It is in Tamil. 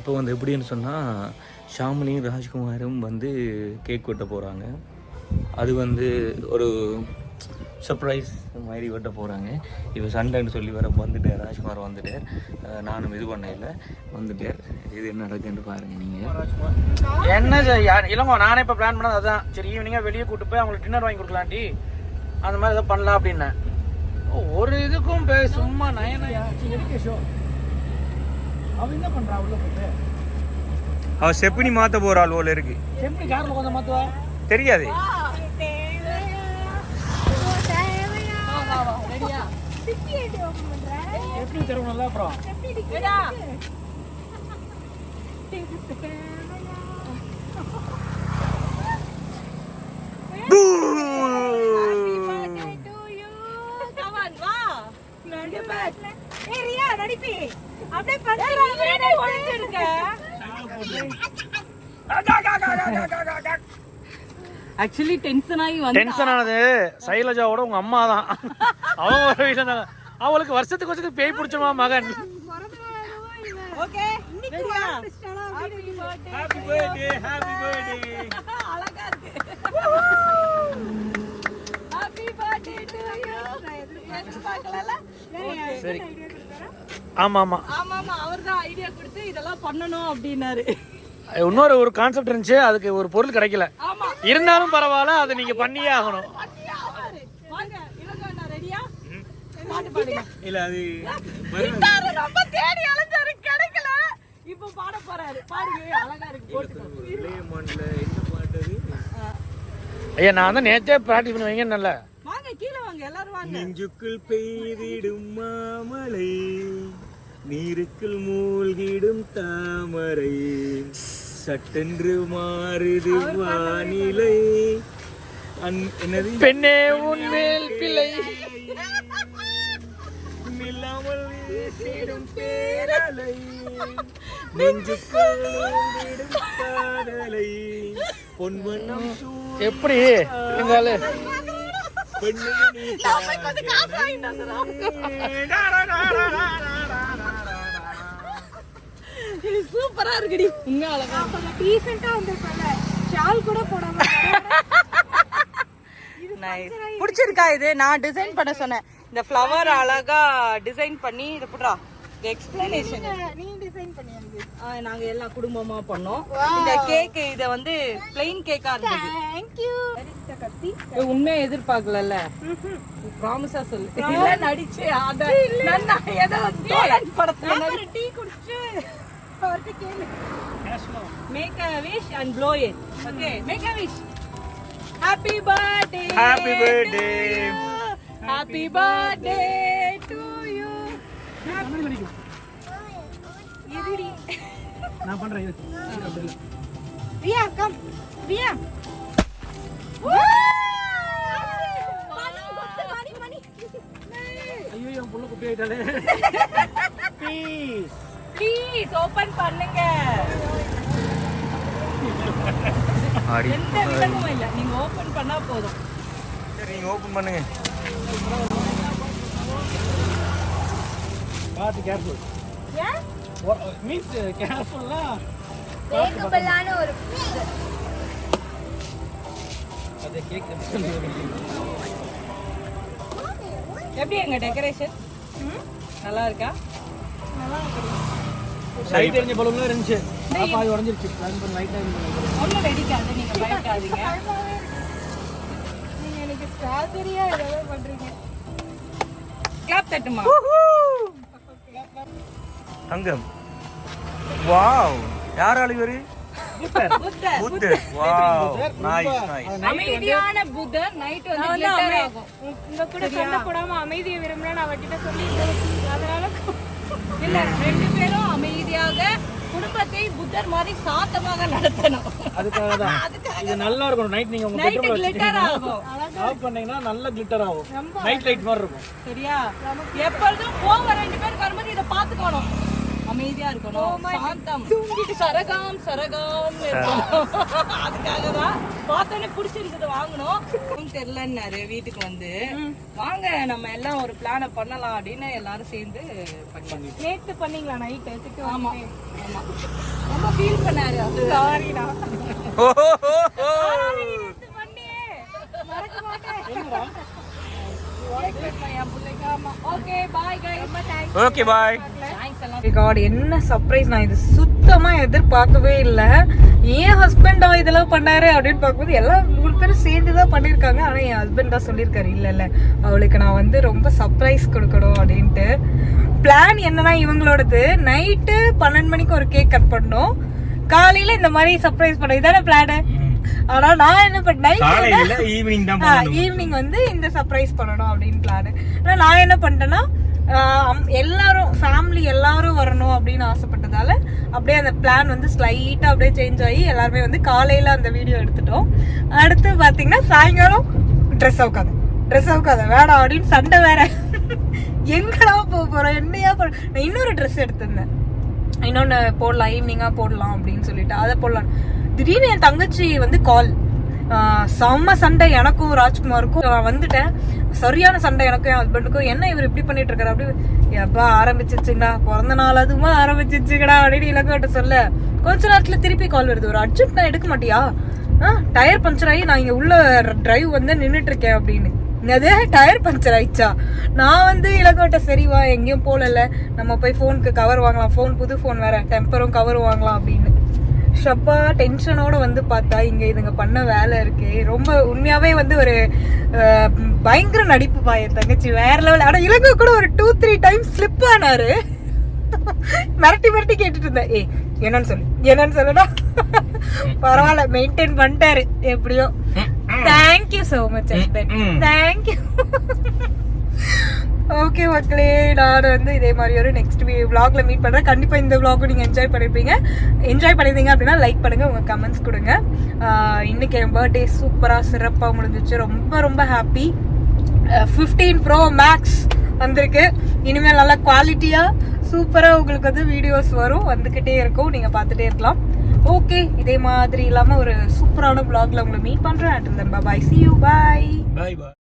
இப்போ வந்து எப்படின்னு சொன்னால் ஷாமினியும் ராஜ்குமாரும் வந்து கேக் வெட்ட போகிறாங்க அது வந்து ஒரு சர்ப்ரைஸ் மாதிரி வெட்ட போகிறாங்க இப்போ சண்டைன்னு சொல்லி வர வந்துட்டார் ராஜ்குமார் வந்துட்டார் நானும் இது பண்ண இல்லை வந்துட்டார் இது என்ன நடக்குன்னு பாருங்க நீங்கள் என்ன செய்ய இல்லைங்க நானே இப்போ பிளான் பண்ணது அதான். சரி ஈவினிங்காக வெளியே கூப்பிட்டு போய் அவங்களுக்கு டின்னர் வாங்கி கொடுக்கலாண்டி அந்த மாதிரி ஏதோ பண்ணலாம் அப்படின்னேன். ஒரு இதுக்கும் பே சும்மா நயனையா ஷோ அவன் என்ன பண்ணுறா உள்ள போயிட்டு? அவள் செப்பினி மாற்ற போகிறாள் போல இருக்கு. எப்படி காரில் கொஞ்சம் மாற்றுவா தெரியாது. எப்படி தருவணும்ல அப்புறம்? ஆக்சுவலி டென்ஷன் ஆகி வந்து டென்ஷன் ஆனது சைலஜாவோட உங்க அம்மா தான் அவன் ஒரு வீட்டில் இருந்தாங்க அவளுக்கு வருஷத்துக்கு வருஷத்துக்கு பேய் பிடிச்சமா மகன். Okay happy birthday happy birthday அழகா இருக்கு. ஹாப்பி பர்த்டே டு யூ எதிர்பார்க்கல சரி. ஆமா ஆமா ஆமா ஆமா அவர்தான் ஐடியா கொடுத்து இதெல்லாம் பண்ணணும் அப்படின்னாரு. இன்னொரு ஒரு கான்செப்ட் இருந்துச்சு அதுக்கு ஒரு பொருள் கிடைக்கல. இருந்தாலும் பரவாயில்ல அதை நீங்க பண்ணியே ஆகணும். பாட்டு இல்லை அது ரொம்ப தேடி அலைஞ்சாரு கிடைக்கல. இப்போ பாட போறாரு. பாடுங்க அழகா இருக்கு போட்டுக்கோ பாட்டது ஐயா நான் தான் நேற்றே ப்ராக்டிஸ் பண்ணி வைங்க நல்ல வாங்க கீழே வாங்க எல்லாரும் வாங்க. நெஞ்சுக்குள் பெய்திடும் மாமலை. நீருக்குள் மூழ்கிடும் தாமரை. சட்டென்று மாறுது வானிலை. என்னது? பெண்ணே உன்மேல் பிள்ளை நில்லாமல் வீசிடும் பேரலை. நெஞ்சுக்குள் காதலை. பொன்வண்ணம் எப்படி? இருந்தாலு. பெண்ணே கொஞ்சம் இது சூப்பரா இருக்குடி. உங்க அழகா டீசெண்டா வந்திருப்பல ஷால் கூட போடாம நைஸ் பிடிச்சிருக்கா இது? நான் டிசைன் பண்ண சொன்னேன். இந்த ஃப்ளவர் அழகா டிசைன் பண்ணி இது புட்றா. எக்ஸ்பிளனேஷன் நீ டிசைன் பண்ணியாங்க நாங்க எல்லாம் குடும்பமா பண்ணோம். இந்த கேக் இத வந்து பிளெயின் கேக்கா இருந்தது. கத்தி இது உண்மையா எதிர்பார்க்கலல்ல? ப்ராமிஸா சொல்லு. இல்ல நடிச்சு அத நான் ஏதோ தோழன் படத்துல டீ குடிச்சு அவர்கிட்ட கேளு make a wish and blow it okay make a wish happy birthday Happy birthday. Happy birthday to you இருடி நான் பண்றேன் ரியா கம் ரியா ஐயோ என் புள்ள குப்பி ஆயிட்டாலே ப்ளீஸ் ஓபன் பண்ணுங்க. ஆடி எந்த விலங்கும் இல்ல. நீங்க ஓபன் பண்ணா போதும். சரி நீங்கள் ஓப்பன் பண்ணுங்க. பார்த்து கேர்ஃபுல் ஏன்? மீன்ஸ் கேர்ஃபுல்லா வேகபலான ஒரு அதை கேக் எப்படி எங்க டெக்கரேஷன் நல்லா இருக்கா. லைட் எரிஞ்ச பலூன்லாம் இருந்துச்சு. அப்பா அது உடஞ்சிருச்சு. பிளான் பண்ண லைட் ஒன்றும் வெடிக்காது நீங்க பயப்படாதீங்க. நீங்க எனக்கு ஸ்ட்ராபெரியா ஏதாவது பண்றீங்க. கிளாப் தட்டுமா? தங்கம். வாவ். யார் இவரு? Buddha. Buddha. Wow. Nice nice அமைதியான புத்தர் நைட் வந்து glitter ஆகும். உங்க கூட சண்டை போடாம அமைதியை விரும்புறேன் நான் அவர்கிட்ட சொல்லி அதனால இல்ல ரெண்டு பேரும் அமைதியாக குடும்பத்தை புத்தர் மாதிரி சாந்தமாக நடத்தணும். அதுக்காக. தான் இது நல்லா இருக்கும் நைட் நீங்க உங்க பெட்ரூம்ல கிளிட்டர் ஆகும். ஆஃப் பண்ணீங்கன்னா நல்ல கிளிட்டர் ஆகும். நைட் லைட் மாதிரி இருக்கும். சரியா? எப்பொழுதும் போக ரெண்டு பேருக்கு வரும்போது இதை பாத்துக்கணும் அமைதியா இருக்கணும். சாந்தம். சரகாம் சரகாம் இருக்கணும். அதுக்காக தான் பார்த்தோன்னே பிடிச்சிருக்குது வாங்கணும். தெரியலன்னாரு வீட்டுக்கு வந்து. வாங்க நம்ம எல்லாம் ஒரு பிளானை பண்ணலாம் அப்படின்னு எல்லாரும் சேர்ந்து பண்ணி நேத்து பண்ணீங்களா நைட்டு திட்டு ஆமா. ஆமா. ரொம்ப ஃபீல் பண்ணாரு சாரிடா மறக்க மாட்டேன். ஓகே பாய் காட் என்ன சர்ப்ரைஸ் நான் இது சுத்தமா எதிர்பார்க்கவே இல்லை ஏன் ஹஸ்பண்டா இதெல்லாம் பண்ணாரு அப்படின்னு பார்க்கும்போது எல்லாம் மூணு பேரும் சேர்ந்து தான் பண்ணியிருக்காங்க ஆனால் என் ஹஸ்பண்ட் தான் சொல்லியிருக்காரு இல்லை இல்லை அவளுக்கு நான் வந்து ரொம்ப சர்ப்ரைஸ் கொடுக்கணும் அப்படின்ட்டு பிளான் என்னன்னா இவங்களோடது நைட்டு பன்னெண்டு மணிக்கு ஒரு கேக் கட் பண்ணோம் காலையில இந்த மாதிரி சர்ப்ரைஸ் பண்ண இதான பிளானு ஆனா நான் என்ன பண்ணேன் ஈவினிங் தான் ஈவினிங் வந்து இந்த சர்ப்ரைஸ் பண்ணணும் அப்படின்னு பிளான் ஆனா நான் என்ன பண்ணிட்டேன்னா எல்லாரும் ஃபேமிலி எல்லாரும் வரணும் அப்படின்னு ஆசைப்பட்டதால அப்படியே அந்த பிளான் வந்து ஸ்லைட்டா அப்படியே சேஞ்ச் ஆகி எல்லாருமே வந்து காலையில அந்த வீடியோ எடுத்துட்டோம். அடுத்து பாத்தீங்கன்னா சாயங்காலம் ட்ரெஸ் அவுக்காத ட்ரெஸ் அவுக்காத வேணாம் அப்படின்னு சண்டை வேற. எங்கடா போக போறோம் என்னையா போற? நான் இன்னொரு ட்ரெஸ் எடுத்திருந்தேன். இன்னொன்று போடலாம் ஈவினிங்காக போடலாம் அப்படின்னு சொல்லிட்டு அதை போடலாம். திடீர்னு என் தங்கச்சி வந்து கால் செம்ம சண்டை எனக்கும் ராஜ்குமாருக்கும். நான் வந்துட்டேன். சரியான சண்டை எனக்கும் என் ஹஸ்பண்டுக்கும் என்ன இவர் இப்படி பண்ணிட்டு இருக்காரு? அப்படி எப்பா ஆரம்பிச்சிச்சுங்கடா பிறந்த நாள் அதுவும் ஆரம்பிச்சிச்சுங்கடா அப்படின்னு இலக்கிட்ட சொல்ல. கொஞ்ச நேரத்துல திருப்பி கால் வருது. ஒரு அர்ஜென்ட் நான் எடுக்க மாட்டியா? டயர் பஞ்சர் ஆகி நான் இங்க உள்ள டிரைவ் வந்து நின்றுட்டு இருக்கேன் அப்படின்னு. என்னது? டயர் பஞ்சர் ஆயிடுச்சா? நான் வந்து இலக்கோட்ட சரிவா எங்கேயும் போகல நம்ம போய் ஃபோனுக்கு கவர் வாங்கலாம். ஃபோன் புது ஃபோன் வேற. டெம்பரும் கவர் வாங்கலாம் அப்படின்னு. ஷப்பா டென்ஷனோட வந்து பார்த்தா இங்க இதுங்க பண்ண வேலை இருக்கு. ரொம்ப உண்மையாவே வந்து ஒரு பயங்கர நடிப்பு பா என் தங்கச்சி வேற லெவல் ஆனா இலங்கை கூட ஒரு டூ த்ரீ டைம் ஸ்லிப் ஆனாரு. மிரட்டி மிரட்டி கேட்டுட்டு இருந்தேன் ஏய் என்னன்னு சொல்லு என்னன்னு சொல்லுடா. பரவாயில்ல மெயின்டைன் பண்ணிட்டாரு எப்படியோ. Thank you so much thank you okay மக்களே நான் வந்து இதே மாதிரி ஒரு நெக்ஸ்ட் விளாகில் மீட் பண்ணுறேன் கண்டிப்பாக இந்த விளாகும் நீங்கள் என்ஜாய் பண்ணியிருப்பீங்க என்ஜாய் பண்ணியிருந்தீங்க அப்படின்னா லைக் பண்ணுங்கள் உங்கள் கமெண்ட்ஸ் கொடுங்க. இன்றைக்கி இன்னைக்கு என் பர்த்டே சூப்பராக சிறப்பாக முடிஞ்சிச்சு. ரொம்ப ரொம்ப ஹாப்பி ஃபிஃப்டீன் ப்ரோ மேக்ஸ் வந்திருக்கு. இனிமேல் நல்லா குவாலிட்டியாக சூப்பராக உங்களுக்கு வந்து வீடியோஸ் வரும். வந்துக்கிட்டே இருக்கும். நீங்கள் பார்த்துட்டே இருக்கலாம். ஓகே இதே மாதிரி இல்லாமல் ஒரு சூப்பரான பிளாக்ல உங்களை மீட் பண்ணுறேன் and bye see you bye bye bye